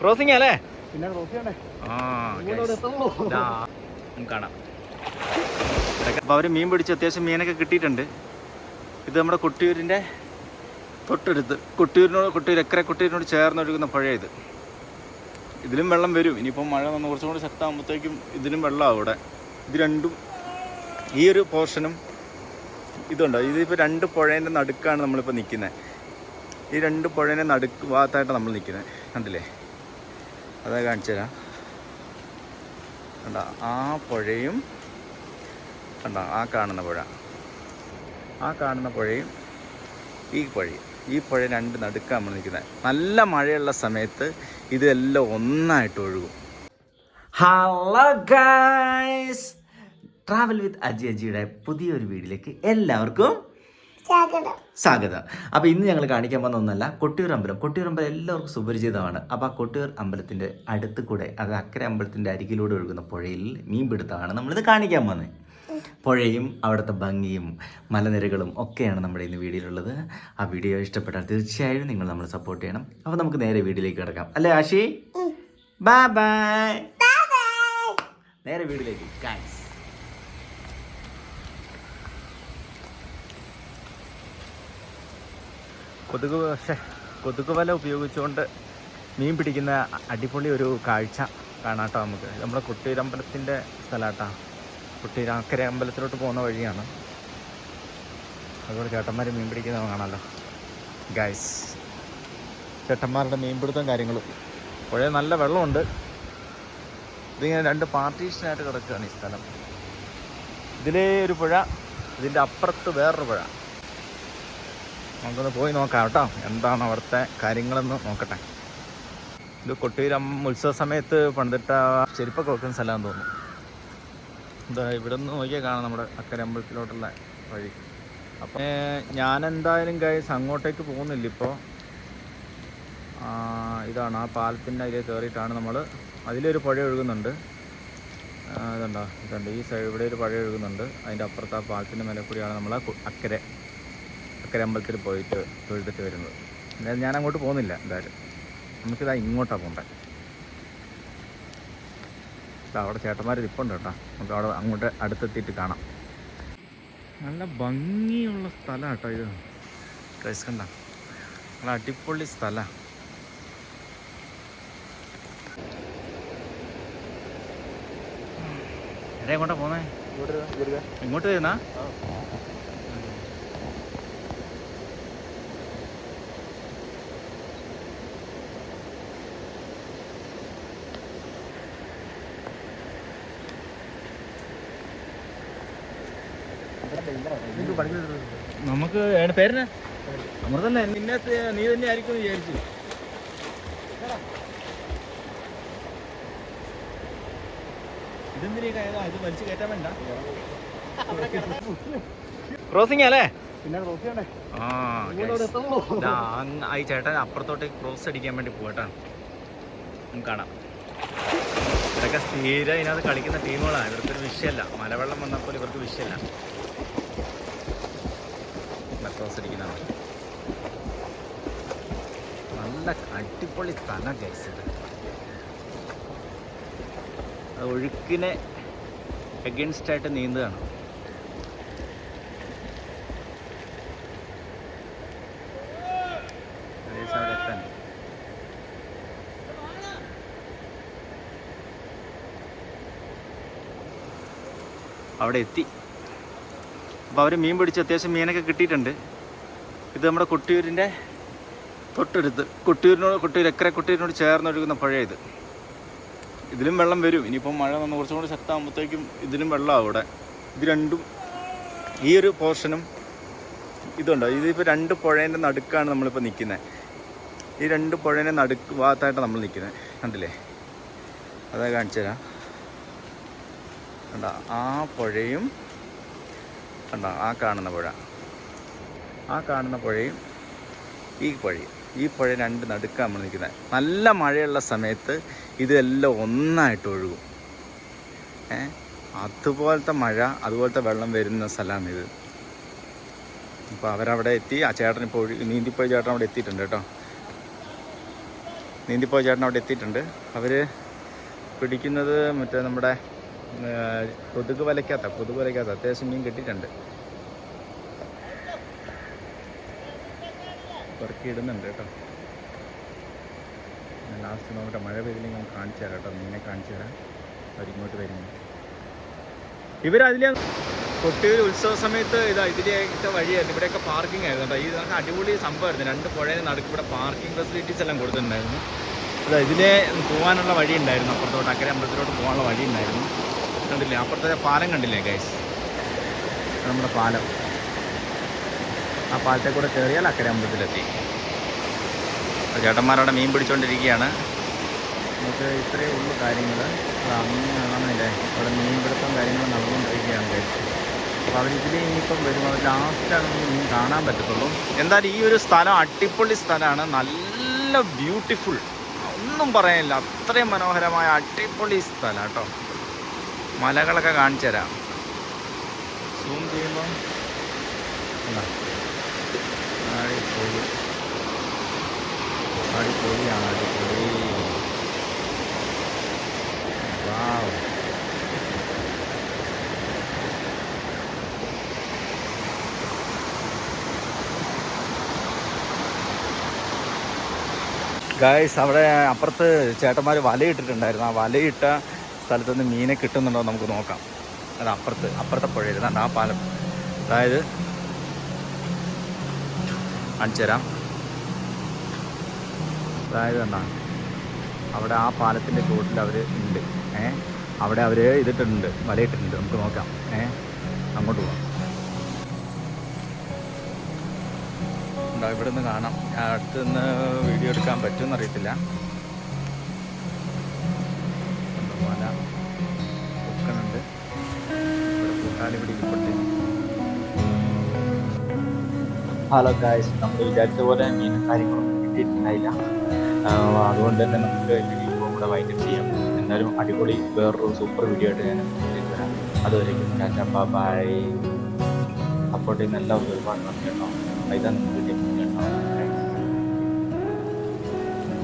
Crossing അല്ലേ? പിന്നെ നമുക്ക് കാണാം. അപ്പോൾ അവർ മീൻ പിടിച്ച് അത്യാവശ്യം മീനൊക്കെ കിട്ടിയിട്ടുണ്ട്. ഇത് നമ്മുടെ കൊട്ടിയൂരിന്റെ തൊട്ടടുത്ത്. കൊട്ടിയൂരിനോട് കൊട്ടിയൂർ എക്കര കൊട്ടിയൂരിനോട് ചേർന്ന് ഒഴുകുന്ന പുഴ ഇത്. ഇതിലും വെള്ളം വരും. ഇനിയിപ്പം മഴ വന്ന് കുറച്ചും കൂടി ശക്തമാകുമ്പോഴത്തേക്കും ഇതിലും വെള്ളമാവും ഇവിടെ ഇത് രണ്ടും ഈ ഒരു പോർഷനും ഇതുണ്ടോ. ഇതിപ്പോൾ രണ്ട് പുഴേന്റെ നടുക്കാണ് നമ്മളിപ്പോൾ നിൽക്കുന്നത് ഈ രണ്ട് പുഴേന്റെ നടുക്ക് ഭാഗത്തായിട്ടാണ് നമ്മൾ നിൽക്കുന്നത് കണ്ടില്ലേ? അതാ കാണിച്ചു തരാം. കണ്ട ആ പുഴയും കണ്ട ആ കാണുന്ന പുഴ. ആ കാണുന്ന പുഴയും ഈ പുഴയും. ഈ പുഴ രണ്ട് നടുക്കാണ് നമ്മൾ നിൽക്കുന്നത് നല്ല മഴയുള്ള സമയത്ത് ഇതെല്ലാം ഒന്നായിട്ട് ഒഴുകും. Hello guys travel with Aji അജിയുടെ പുതിയൊരു വീടിലേക്ക് എല്ലാവർക്കും സ്വാഗതം. അപ്പോൾ ഇന്ന് ഞങ്ങൾ കാണിക്കാൻ പോകുന്ന ഒന്നല്ല കൊട്ടിയൂർ അമ്പലം. കൊട്ടിയൂർ അമ്പലം എല്ലാവർക്കും സുപരിചിതമാണ്. അപ്പോൾ ആ കൊട്ടിയൂർ അമ്പലത്തിന്റെ അടുത്ത് കൂടെ അത് അക്കര അമ്പലത്തിന്റെ അരികിലൂടെ ഒഴുകുന്ന പുഴയിൽ മീൻപിടുത്തമാണ് നമ്മളിത് കാണിക്കാൻ പോകുന്നത്. പുഴയും അവിടുത്തെ ഭംഗിയും മലനിരകളും ഒക്കെയാണ് നമ്മുടെ ഇന്ന് വീഡിയോയിലുള്ളത് ആ വീഡിയോ ഇഷ്ടപ്പെട്ടാൽ തീർച്ചയായും നിങ്ങൾ നമ്മളെ സപ്പോർട്ട് ചെയ്യണം. അപ്പോൾ നമുക്ക് നേരെ വീഡിയോയിലേക്ക് കിടക്കാം. അല്ലേ ആഷി ബൈ ബൈ നേരെ വീട്ടിലേക്ക്. ഗൈസ് കൊതുക് പക്ഷേ കൊതുക് വല ഉപയോഗിച്ചുകൊണ്ട് മീൻ പിടിക്കുന്ന അടിപൊളി ഒരു കാഴ്ച കാണാട്ടോ നമുക്ക്. നമ്മുടെ കുട്ടീരമ്പലത്തിന്റെ സ്ഥലമാട്ടാ. കുട്ടീര അക്കരെ അമ്പലത്തിലോട്ട് പോകുന്ന വഴിയാണ്. അതുപോലെ ചേട്ടന്മാർ മീൻ പിടിക്കുന്നത് കാണാമല്ലോ ഗൈസ് ചേട്ടന്മാരുടെ മീൻപിടുത്തം കാര്യങ്ങളും. പുഴ നല്ല വെള്ളമുണ്ട്. ഇതിങ്ങനെ രണ്ട് പാർട്ടീഷനായിട്ട് കിടക്കുകയാണ് ഈ സ്ഥലം. ഇതിലേ ഒരു പുഴ ഇതിന്റെ അപ്പുറത്ത് വേറൊരു പുഴ. നമുക്കൊന്ന് പോയി നോക്കാം കേട്ടോ. എന്താണ് അവിടുത്തെ കാര്യങ്ങളെന്ന് നോക്കട്ടെ. ഇത് കൊട്ടിയൂരം ഉത്സവ സമയത്ത് പണ്ടിട്ട ചെരുപ്പൊക്കെ വെക്കുന്ന സ്ഥലമാണെന്ന് തോന്നുന്നു. എന്താ ഇവിടെ നിന്ന് നോക്കിയാൽ കാണാം നമ്മുടെ അക്കരെ അമ്പലത്തിലോട്ടുള്ള വഴി. അപ്പം ഞാൻ എന്തായാലും ഗൈസ് അങ്ങോട്ടേക്ക് പോകുന്നില്ല ഇപ്പോൾ ഇതാണ് ആ പാലത്തിന്റെ അതിൽ കയറിയിട്ടാണ് നമ്മൾ അതിലൊരു പുഴ ഒഴുകുന്നുണ്ട്. ഇതുണ്ടോ? ഇതുണ്ട്. ഈ സൈഡ് ഇവിടെ ഒരു പുഴ ഒഴുകുന്നുണ്ട്. അതിന്റെ അപ്പുറത്ത് ആ പാലത്തിന്റെ മേലെ കൂടിയാണ് നമ്മൾ അക്കരെ. അക്കരെ അമ്പലത്തിൽ പോയിട്ട് തൊഴുതിട്ട് വരുന്നത്. എന്തായാലും ഞാൻ അങ്ങോട്ട് പോകുന്നില്ല എന്തായാലും. നമുക്കിതാ ഇങ്ങോട്ടാണ് പോകേണ്ടത് ഇതാ അവിടെ ചേട്ടന്മാർ ഇരിപ്പുണ്ട് കേട്ടോ. നമുക്ക് അവിടെ അങ്ങോട്ട് അടുത്തെത്തിയിട്ട് കാണാം. നല്ല ഭംഗിയുള്ള സ്ഥലം കേട്ടോ ഇത്. കഴിച്ച് കണ്ട. നല്ല അടിപൊളി സ്ഥലമാണ് എവിടെ എങ്ങോട്ടാ പോന്നേ. ഇങ്ങോട്ട് വരുന്നാ? നമുക്ക് പേരെന്നാ? അമൃതല്ല നിന്നെ നീ തന്നെ ആയിരിക്കും വിചാരിച്ചു. ഇതെന്തിനാ ഇത് വലിച്ചു കയറ്റാൻ വേണ്ട. ക്രോസിംഗ് അല്ലേ? ആ ഈ ചേട്ടൻ അപ്പുറത്തോട്ടേക്ക് ക്രോസ് അടിക്കാൻ വേണ്ടി പോയിട്ടാണ് നമുക്ക് കാണാം. ഇവരൊക്കെ സ്ഥിരം ഇതിനകത്ത് കളിക്കുന്ന ടീമുകളാണ് ഇവർക്ക് ഒരു വിഷയമല്ല മലവെള്ളം വന്നപ്പോൾ ഇവർക്ക് വിഷയമല്ല ക്രോസ് അടിക്കുന്നതാണ് നല്ല അടിപൊളി സ്ഥലം ഗൈസ് ഇത് ഒഴുക്കിനെ എഗൻസ്റ്റ് ആയിട്ട് നീന്തുകയാണ് അവിടെ എത്തി അപ്പോൾ അവർ മീൻ പിടിച്ച് അത്യാവശ്യം മീനൊക്കെ കിട്ടിയിട്ടുണ്ട് ഇത് നമ്മുടെ കൊട്ടിയൂരിന്റെ തൊട്ടടുത്ത്. കൊട്ടിയൂരിനോട് കൊട്ടിയൂർ എക്കര കൊട്ടിയൂരിനോട് ചേർന്ന് ഒഴുകുന്ന പുഴ ഇത്. ഇതിലും വെള്ളം വരും. ഇനിയിപ്പം മഴ വന്ന് കുറച്ചും കൂടി ശക്തമാകുമ്പോഴത്തേക്കും ഇതിലും വെള്ളമാവും ഇവിടെ ഇത് രണ്ടും ഈ ഒരു പോർഷനും ഇതുണ്ടോ. ഇതിപ്പോൾ രണ്ട് പുഴേന്റെ നടുക്കാണ് നമ്മളിപ്പോൾ നിൽക്കുന്നത്. ഈ രണ്ട് പുഴേന്റെ നടുക്ക് ഭാഗത്തായിട്ടാണ് നമ്മൾ നിൽക്കുന്നത്. കണ്ടില്ലേ? അതാ കാണിച്ചു തരാം. കണ്ട? ആ പുഴയും കണ്ട? ആ കാണുന്ന പുഴ. ആ കാണുന്ന പുഴയും ഈ പുഴയും. ഈ പുഴ രണ്ട് നടുക്കാണ് നമ്മൾ നിൽക്കുന്നത്. നല്ല മഴയുള്ള സമയത്ത് ഇതെല്ലാം ഒന്നായിട്ട് ഒഴുകും. അതുപോലത്തെ മഴ അതുപോലത്തെ വെള്ളം വരുന്ന സ്ഥലമാണ് ഇത്. അപ്പോൾ അവരവിടെ എത്തി. ആ ചേട്ടൻ ഇപ്പോൾ ഒഴു നീന്തിപ്പോയി ചേട്ടൻ അവിടെ എത്തിയിട്ടുണ്ട് കേട്ടോ. നീന്തിപ്പോയ ചേട്ടൻ അവിടെ എത്തിയിട്ടുണ്ട്. അവർ പിടിക്കുന്നത് മറ്റേ നമ്മുടെ കൊതുക് വലയ്ക്കാത്ത കൊതുക് വലയ്ക്കാത്ത അത്യാവശ്യം മീൻ കിട്ടിയിട്ടുണ്ട്. പെറുക്കി ഇടുന്നുണ്ട് കേട്ടോ ലാസ്റ്റ് നോക്കട്ടെ മഴ പെയ്തില്ലെങ്കിൽ ഞാൻ കാണിച്ചു തരാം കേട്ടോ. നിന്നെ കാണിച്ചു തരാം. അവരിങ്ങോട്ട് വരുന്നു. ഇവരതിലെ കൊട്ടിയൂർ ഉത്സവ സമയത്ത് ഇതാ ഇതിലേക്കത്തെ വഴിയായിരുന്നു. ഇവിടെയൊക്കെ പാർക്കിംഗ് ആയിരുന്നു കേട്ടോ. ഈ നമുക്ക് അടിപൊളി സംഭവമായിരുന്നു. രണ്ട് പുഴയിൽ നടുക്ക് ഇവിടെ പാർക്കിംഗ് ഫെസിലിറ്റീസ് എല്ലാം കൊടുത്തിട്ടുണ്ടായിരുന്നു. അതാ ഇതിലെ പോകാനുള്ള വഴി ഉണ്ടായിരുന്നു. അപ്പുറത്തോട്ട് അക്കരെ അമ്പലത്തിലോട്ട് പോകാനുള്ള വഴി ഉണ്ടായിരുന്നു. കണ്ടില്ലേ? അപ്പുറത്തെ പാലം കണ്ടില്ലേ ഗൈസ് നമ്മുടെ പാലം. ആ പാലത്തെ കൂടെ കയറിയാൽ അക്കരെ അമ്പലത്തിലെത്തി. അപ്പോൾ ചേട്ടന്മാരവിടെ മീൻ പിടിച്ചുകൊണ്ടിരിക്കുകയാണ് നമുക്ക് ഇത്രയേ ഉള്ളൂ കാര്യങ്ങൾ അങ്ങനെ കാണുന്നില്ലേ അവിടെ മീൻ പിടുത്തം കാര്യങ്ങൾ നടന്നുകൊണ്ടിരിക്കുകയാണ് guys. അപ്പോൾ അവരിതിൽ ഇനിയിപ്പം വരും. അവർ ലാസ്റ്റാണ് നമുക്ക് മീൻ കാണാൻ പറ്റത്തുള്ളൂ. എന്തായാലും ഈ ഒരു സ്ഥലം അടിപൊളി സ്ഥലമാണ്. നല്ല ബ്യൂട്ടിഫുൾ ഒന്നും പറയാനില്ല. അത്രയും മനോഹരമായ അടിപൊളി സ്ഥലം കേട്ടോ. മലകളൊക്കെ കാണിച്ചു തരാം സൂം ചെയ്യുമ്പോൾ അടിപൊളി അടിപൊളിയാണ് അടിപൊളി വാവ്. ഗായ്സ് അവിടെ അപ്പുറത്ത് ചേട്ടന്മാർ വലയിട്ടിട്ടുണ്ടായിരുന്നു. ആ വലയിട്ട സ്ഥലത്ത് നിന്ന് മീനെ കിട്ടുന്നുണ്ടോ നമുക്ക് നോക്കാം. അത് അപ്പുറത്ത് അപ്പുറത്തെ പുഴയിൽ. ആ പാലം. അതായത് കാണിച്ചു തരാം. അതായത് എന്താ? അവിടെ ആ പാലത്തിന്റെ ചുവട്ടിൽ അവർ ഉണ്ട്. ഏ? അവിടെ അവർ ഇതിട്ടിട്ടുണ്ട് വലയിട്ടിട്ടുണ്ട്. നമുക്ക് നോക്കാം. ഏ? അങ്ങോട്ട് പോവാം. ഉണ്ടോ ഇവിടെ നിന്ന് കാണാം. അടുത്ത് നിന്ന് വീഡിയോ എടുക്കാൻ പറ്റുമെന്ന് അറിയത്തില്ല വല പൊക്കണുണ്ട്. ഇവിടെ കൂട്ടാലി ഇവിടെ ഇരിപ്പുണ്ട് ഹലോ ഗായ്സ് നമ്മൾ വിചാരിച്ച പോലെ മീനും കാര്യങ്ങളൊന്നും കിട്ടിയിട്ടുണ്ടായില്ല. അതുകൊണ്ട് തന്നെ നമുക്ക് വീഡിയോ കൂടെ വൈൻഡപ്പ് ചെയ്യാം. എന്തായാലും അടിപൊളി വേറൊരു സൂപ്പർ വീഡിയോ ആയിട്ട് ഞാൻ ഞാൻ അതുവരേക്കും ബൈ ചെയ്യുന്ന എല്ലാവർക്കും ഒരുപാട് നന്ദി കേട്ടോ. ഇതാണ് നമുക്ക്